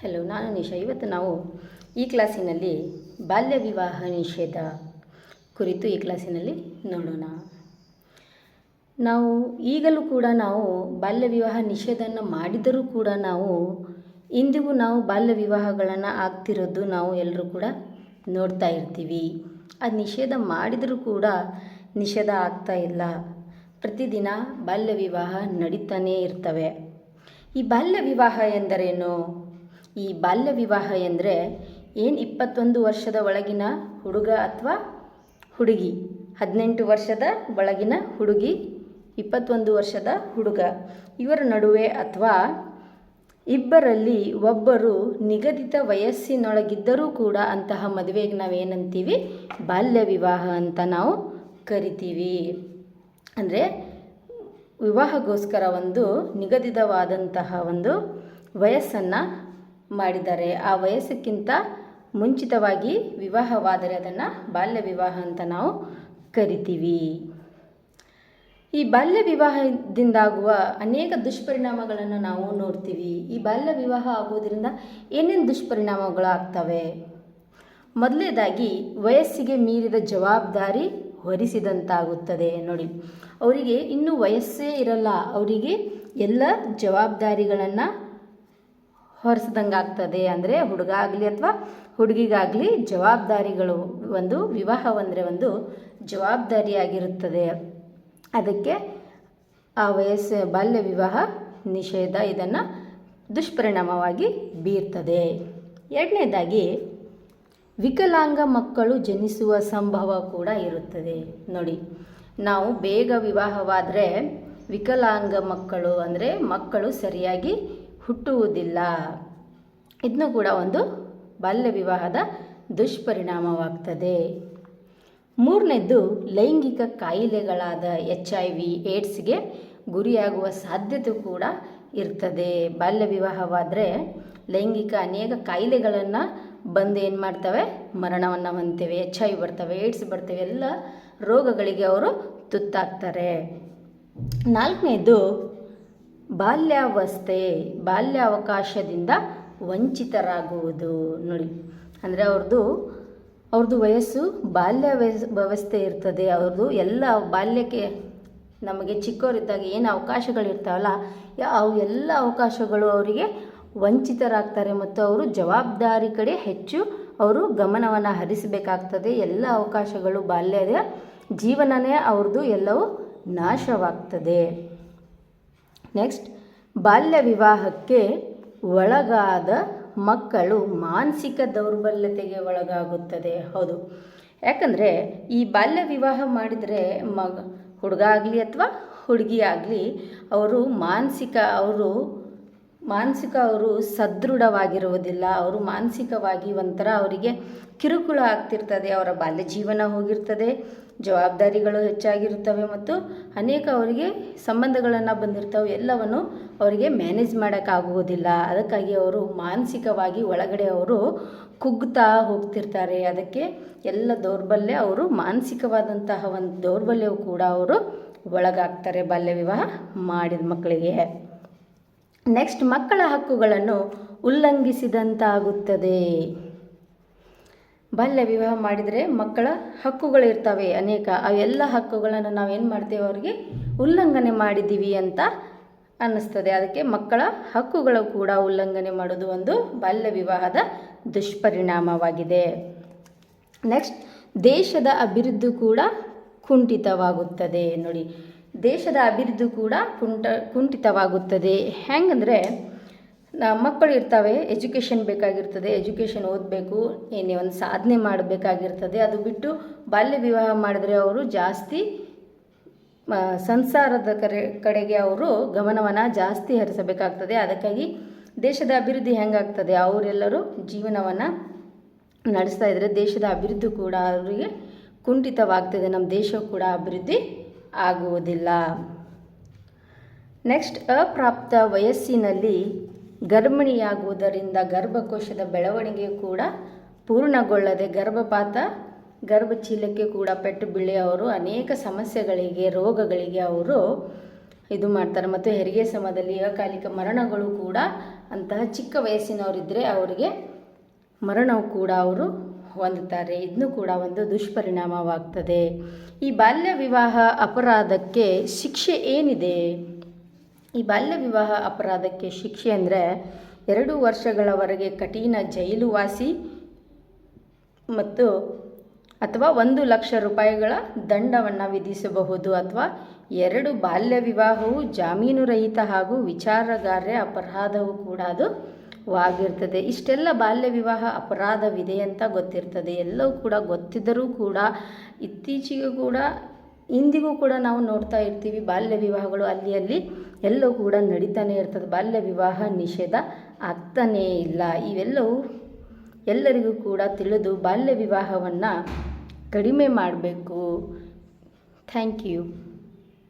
Hello ನಾನು ನಿಶಾ. ಇವತ್ತು ನಾವು ಈ ಕ್ಲಾಸಿನಲ್ಲಿ ಬಾಲ್ಯ ವಿವಾಹ ನಿಷೇಧ ಕುರಿತು ಈ ಕ್ಲಾಸಿನಲ್ಲಿ ನೋಡೋಣ. ನಾವು ಈಗಲೂ ಕೂಡ ನಾವು ಬಾಲ್ಯ ವಿವಾಹ ನಿಷೇಧನ ಮಾಡಿದರೂ ಕೂಡ ನಾವು ಇಂದಿಗೂ ನಾವು ಬಾಲ್ಯ ವಿವಾಹಗಳನ್ನು ಆಗ್ತಿರೋದು ನಾವು ಎಲ್ಲರೂ ಕೂಡ ನೋಡ್ತಾ ಇರ್ತೀವಿ. ಅದು ನಿಷೇಧ ಮಾಡಿದರೂ ಕೂಡ ನಿಷೇಧ ಆಗ್ತಾ ಇಲ್ಲ. ಪ್ರತಿದಿನ ಬಾಲ್ಯ ವಿವಾಹ ನಡೀತಾನೇ ಇರ್ತವೆ. ಈ ಬಾಲ್ಯ ವಿವಾಹ ಎಂದರೇನು? ಈ ಬಾಲ್ಯ ವಿವಾಹ ಎಂದರೆ ಏನು ಇಪ್ಪತ್ತೊಂದು ವರ್ಷದ ಒಳಗಿನ ಹುಡುಗ ಅಥವಾ ಹುಡುಗಿ? ಹದಿನೆಂಟು ವರ್ಷದ ಒಳಗಿನ ಹುಡುಗಿ, ಇಪ್ಪತ್ತೊಂದು ವರ್ಷದ ಹುಡುಗ. ಇವರ ನಡುವೆ ಅಥವಾ ಇಬ್ಬರಲ್ಲಿ ಒಬ್ಬರು ನಿಗದಿತ ವಯಸ್ಸಿನೊಳಗಿದ್ದರೂ ಕೂಡ ಅಂತಹ ಮದುವೆಗೆ ನಾವೇನಂತೀವಿ ಬಾಲ್ಯ ವಿವಾಹ ಅಂತ ನಾವು ಕರಿತೀವಿ. ಅಂದರೆ ವಿವಾಹಗೋಸ್ಕರ ಒಂದು ನಿಗದಿತವಾದಂತಹ ಒಂದು ವಯಸ್ಸನ್ನು ಮಾಡಿದ್ದಾರೆ. ಆ ವಯಸ್ಸಕ್ಕಿಂತ ಮುಂಚಿತವಾಗಿ ವಿವಾಹವಾದರೆ ಅದನ್ನು ಬಾಲ್ಯ ವಿವಾಹ ಅಂತ ನಾವು ಕರಿತೀವಿ. ಈ ಬಾಲ್ಯ ವಿವಾಹದಿಂದಾಗುವ ಅನೇಕ ದುಷ್ಪರಿಣಾಮಗಳನ್ನು ನಾವು ನೋಡ್ತೀವಿ. ಈ ಬಾಲ್ಯ ವಿವಾಹ ಆಗೋದರಿಂದ ಏನೇನು ದುಷ್ಪರಿಣಾಮಗಳು ಆಗ್ತವೆ? ಮೊದಲನೇದಾಗಿ ವಯಸ್ಸಿಗೆ ಮೀರಿದ ಜವಾಬ್ದಾರಿ ಹೊರಿಸಿದಂತಾಗುತ್ತದೆ. ನೋಡಿ, ಅವರಿಗೆ ಇನ್ನೂ ವಯಸ್ಸೇ ಇರಲ್ಲ. ಅವರಿಗೆ ಎಲ್ಲ ಜವಾಬ್ದಾರಿಗಳನ್ನು ಹೊರಿಸ್ದಂಗೆ ಆಗ್ತದೆ ಅಂದರೆ ಹುಡುಗ ಆಗಲಿ ಅಥವಾ ಹುಡುಗಿಗಾಗಲಿ ಜವಾಬ್ದಾರಿಗಳು ಒಂದು ವಿವಾಹ ಅಂದರೆ ಒಂದು ಜವಾಬ್ದಾರಿಯಾಗಿರುತ್ತದೆ. ಅದಕ್ಕೆ ಆ ವಯಸ್ಸು ಬಾಲ್ಯ ವಿವಾಹ ನಿಷೇಧ ಇದನ್ನು ದುಷ್ಪರಿಣಾಮವಾಗಿ ಬೀರ್ತದೆ. ಎರಡನೇದಾಗಿ ವಿಕಲಾಂಗ ಮಕ್ಕಳು ಜನಿಸುವ ಸಂಭವ ಕೂಡ ಇರುತ್ತದೆ. ನೋಡಿ, ನಾವು ಬೇಗ ವಿವಾಹವಾದರೆ ವಿಕಲಾಂಗ ಮಕ್ಕಳು ಅಂದರೆ ಮಕ್ಕಳು ಸರಿಯಾಗಿ ಹುಟ್ಟುವುದಿಲ್ಲ. ಇದನ್ನು ಕೂಡ ಒಂದು ಬಾಲ್ಯ ವಿವಾಹದ ದುಷ್ಪರಿಣಾಮವಾಗ್ತದೆ. ಮೂರನೇದ್ದು ಲೈಂಗಿಕ ಕಾಯಿಲೆಗಳಾದ ಎಚ್ ಐ ವಿ, ಏಡ್ಸ್ಗೆ ಗುರಿಯಾಗುವ ಸಾಧ್ಯತೆ ಕೂಡ ಇರ್ತದೆ. ಬಾಲ್ಯ ವಿವಾಹವಾದರೆ ಲೈಂಗಿಕ ಅನೇಕ ಕಾಯಿಲೆಗಳನ್ನು ಬಂದು ಏನು ಮಾಡ್ತವೆ? ಮರಣವನ್ನು ಹೊಂದ್ತೇವೆ. ಎಚ್ ಐ ಬರ್ತವೆ, ಏಡ್ಸ್ ಬರ್ತವೆ, ಎಲ್ಲ ರೋಗಗಳಿಗೆ ಅವರು ತುತ್ತಾಗ್ತಾರೆ. ನಾಲ್ಕನೇದು ಬಾಲ್ಯಾವಸ್ಥೆ, ಬಾಲ್ಯಾವಕಾಶದಿಂದ ವಂಚಿತರಾಗುವುದು. ನೋಡಿ, ಅಂದರೆ ಅವ್ರದ್ದು ಅವ್ರದ್ದು ವಯಸ್ಸು ಬಾಲ್ಯ ವ್ಯವಸ್ಥೆ ಇರ್ತದೆ. ಅವ್ರದ್ದು ಎಲ್ಲ ಬಾಲ್ಯಕ್ಕೆ ನಮಗೆ ಚಿಕ್ಕವರಿದ್ದಾಗ ಏನು ಅವಕಾಶಗಳಿರ್ತಾವಲ್ಲ ಅವು ಎಲ್ಲ ಅವಕಾಶಗಳು ಅವರಿಗೆ ವಂಚಿತರಾಗ್ತಾರೆ ಮತ್ತು ಅವರು ಜವಾಬ್ದಾರಿ ಕಡೆ ಹೆಚ್ಚು ಅವರು ಗಮನವನ್ನು ಹರಿಸಬೇಕಾಗ್ತದೆ. ಎಲ್ಲ ಅವಕಾಶಗಳು ಬಾಲ್ಯದ ಜೀವನನೇ ಅವ್ರದ್ದು ಎಲ್ಲವೂ ನಾಶವಾಗ್ತದೆ. ನೆಕ್ಸ್ಟ್ ಬಾಲ್ಯ ವಿವಾಹಕ್ಕೆ ಒಳಗಾದ ಮಕ್ಕಳು ಮಾನಸಿಕ ದೌರ್ಬಲ್ಯತೆಗೆ ಒಳಗಾಗುತ್ತದೆ. ಹೌದು. ಯಾಕಂದರೆ ಈ ಬಾಲ್ಯ ವಿವಾಹ ಮಾಡಿದರೆ ಮಗ ಹುಡುಗ ಆಗಲಿ ಅಥವಾ ಹುಡುಗಿ ಆಗಲಿ ಅವರು ಮಾನಸಿಕ ಅವರು ಮಾನಸಿಕ, ಅವರು ಸದೃಢವಾಗಿರುವುದಿಲ್ಲ. ಅವರು ಮಾನಸಿಕವಾಗಿ ಒಂಥರ ಅವರಿಗೆ ಕಿರುಕುಳ ಆಗ್ತಿರ್ತದೆ, ಅವರ ಬಾಲ್ಯ ಜೀವನ ಹೋಗಿರ್ತದೆ, ಜವಾಬ್ದಾರಿಗಳು ಹೆಚ್ಚಾಗಿರುತ್ತವೆ ಮತ್ತು ಅನೇಕ ಅವರಿಗೆ ಸಂಬಂಧಗಳನ್ನು ಬಂದಿರ್ತವೆ. ಎಲ್ಲವನ್ನು ಅವರಿಗೆ ಮ್ಯಾನೇಜ್ ಮಾಡೋಕ್ಕಾಗುವುದಿಲ್ಲ. ಅದಕ್ಕಾಗಿ ಅವರು ಮಾನಸಿಕವಾಗಿ ಒಳಗಡೆ ಅವರು ಕುಗ್ತಾ ಹೋಗ್ತಿರ್ತಾರೆ. ಅದಕ್ಕೆ ಎಲ್ಲ ದೌರ್ಬಲ್ಯ, ಅವರು ಮಾನಸಿಕವಾದಂತಹ ಒಂದು ದೌರ್ಬಲ್ಯವು ಕೂಡ ಅವರು ಒಳಗಾಗ್ತಾರೆ ಬಾಲ್ಯ ವಿವಾಹ ಮಾಡಿದ ಮಕ್ಕಳಿಗೆ. ನೆಕ್ಸ್ಟ್ ಮಕ್ಕಳ ಹಕ್ಕುಗಳನ್ನು ಉಲ್ಲಂಘಿಸಿದಂತಾಗುತ್ತದೆ. ಬಾಲ್ಯ ವಿವಾಹ ಮಾಡಿದರೆ ಮಕ್ಕಳ ಹಕ್ಕುಗಳು ಇರ್ತವೆ ಅನೇಕ. ಅವೆಲ್ಲ ಹಕ್ಕುಗಳನ್ನು ನಾವೇನು ಮಾಡ್ತೇವೆ ಅವರಿಗೆ? ಉಲ್ಲಂಘನೆ ಮಾಡಿದ್ದೀವಿ ಅಂತ ಅನ್ನಿಸ್ತದೆ. ಅದಕ್ಕೆ ಮಕ್ಕಳ ಹಕ್ಕುಗಳು ಕೂಡ ಉಲ್ಲಂಘನೆ ಮಾಡೋದು ಒಂದು ಬಾಲ್ಯ ವಿವಾಹದ ದುಷ್ಪರಿಣಾಮವಾಗಿದೆ. ನೆಕ್ಸ್ಟ್ ದೇಶದ ಅಭಿವೃದ್ಧಿ ಕೂಡ ಕುಂಠಿತವಾಗುತ್ತದೆ ನೋಡಿ. ದೇಶದ ಅಭಿವೃದ್ಧಿ ಕೂಡ ಕುಂಠ ಕುಂಠಿತವಾಗುತ್ತದೆ. ಹೆಂಗಂದರೆ ಮಕ್ಕಳು ಇರ್ತವೆ ಎಜುಕೇಷನ್ ಬೇಕಾಗಿರ್ತದೆ ಎಜುಕೇಷನ್ ಓದಬೇಕು, ಏನೇ ಒಂದು ಸಾಧನೆ ಮಾಡಬೇಕಾಗಿರ್ತದೆ, ಅದು ಬಿಟ್ಟು ಬಾಲ್ಯ ವಿವಾಹ ಮಾಡಿದರೆ ಅವರು ಜಾಸ್ತಿ ಸಂಸಾರದ ಕರೆ, ಕಡೆಗೆ ಅವರು ಗಮನವನ್ನು ಜಾಸ್ತಿ ಹರಿಸಬೇಕಾಗ್ತದೆ. ಅದಕ್ಕಾಗಿ ದೇಶದ ಅಭಿವೃದ್ಧಿ ಹೆಂಗಾಗ್ತದೆ? ಅವರೆಲ್ಲರೂ ಜೀವನವನ್ನು ನಡೆಸ್ತಾ ಇದ್ದರೆ ದೇಶದ ಅಭಿವೃದ್ಧಿ ಕೂಡ ಅವರಿಗೆ ಕುಂಠಿತವಾಗ್ತದೆ. ನಮ್ಮ ದೇಶ ಕೂಡ ಅಭಿವೃದ್ಧಿ ಆಗುವುದಿಲ್ಲ. ನೆಕ್ಸ್ಟ್ ಅಪ್ರಾಪ್ತ ವಯಸ್ಸಿನಲ್ಲಿ ಗರ್ಭಿಣಿಯಾಗುವುದರಿಂದ ಗರ್ಭಕೋಶದ ಬೆಳವಣಿಗೆ ಕೂಡ ಪೂರ್ಣಗೊಳ್ಳದೆ ಗರ್ಭಪಾತ, ಗರ್ಭಚೀಲಕ್ಕೆ ಕೂಡ ಪೆಟ್ಟು ಬಿಳಿ ಅವರು ಅನೇಕ ಸಮಸ್ಯೆಗಳಿಗೆ, ರೋಗಗಳಿಗೆ ಅವರು ಇದು ಮಾಡ್ತಾರೆ. ಮತ್ತು ಹೆರಿಗೆ ಸಮಯದಲ್ಲಿ ಅಕಾಲಿಕ ಮರಣಗಳು ಕೂಡ ಅಂತಹ ಚಿಕ್ಕ ವಯಸ್ಸಿನವರಿದ್ದರೆ ಅವರಿಗೆ ಮರಣವು ಕೂಡ ಅವರು ಹೊಂದುತ್ತಾರೆ. ಇದನ್ನು ಕೂಡ ಒಂದು ದುಷ್ಪರಿಣಾಮವಾಗ್ತದೆ. ಈ ಬಾಲ್ಯ ವಿವಾಹ ಅಪರಾಧಕ್ಕೆ ಶಿಕ್ಷೆ ಏನಿದೆ? ಈ ಬಾಲ್ಯ ವಿವಾಹ ಅಪರಾಧಕ್ಕೆ ಶಿಕ್ಷೆ ಅಂದರೆ ಎರಡು ವರ್ಷಗಳವರೆಗೆ ಕಠಿಣ ಜೈಲು ವಾಸಿ ಮತ್ತು ಅಥವಾ ಒಂದು ಲಕ್ಷ ರೂಪಾಯಿಗಳ ದಂಡವನ್ನು ವಿಧಿಸಬಹುದು ಅಥವಾ ಎರಡು ಬಾಲ್ಯ ವಿವಾಹವು ಜಾಮೀನು ರಹಿತ ಹಾಗೂ ವಿಚಾರಗಾರ್ಯ ಅಪರಾಧವು ಕೂಡ ಅದು ವಾಗಿರ್ತದೆ. ಇಷ್ಟೆಲ್ಲ ಬಾಲ್ಯ ವಿವಾಹ ಅಪರಾಧವಿದೆ ಅಂತ ಗೊತ್ತಿರ್ತದೆ. ಎಲ್ಲವೂ ಕೂಡ ಗೊತ್ತಿದ್ದರೂ ಕೂಡ ಇತ್ತೀಚೆಗೆ ಕೂಡ ಇಂದಿಗೂ ಕೂಡ ನಾವು ನೋಡ್ತಾ ಇರ್ತೀವಿ ಬಾಲ್ಯ ವಿವಾಹಗಳು ಅಲ್ಲಿ ಅಲ್ಲಿ ಎಲ್ಲೋ ಕೂಡ ನಡೀತಾನೆ ಇರ್ತದೆ. ಬಾಲ್ಯ ವಿವಾಹ ನಿಷೇಧ ಆಗ್ತಾನೇ ಇಲ್ಲ. ಇವೆಲ್ಲವೂ ಎಲ್ಲರಿಗೂ ಕೂಡ ತಿಳಿದು ಬಾಲ್ಯ ವಿವಾಹವನ್ನು ಕಡಿಮೆ ಮಾಡಬೇಕು. Thank you.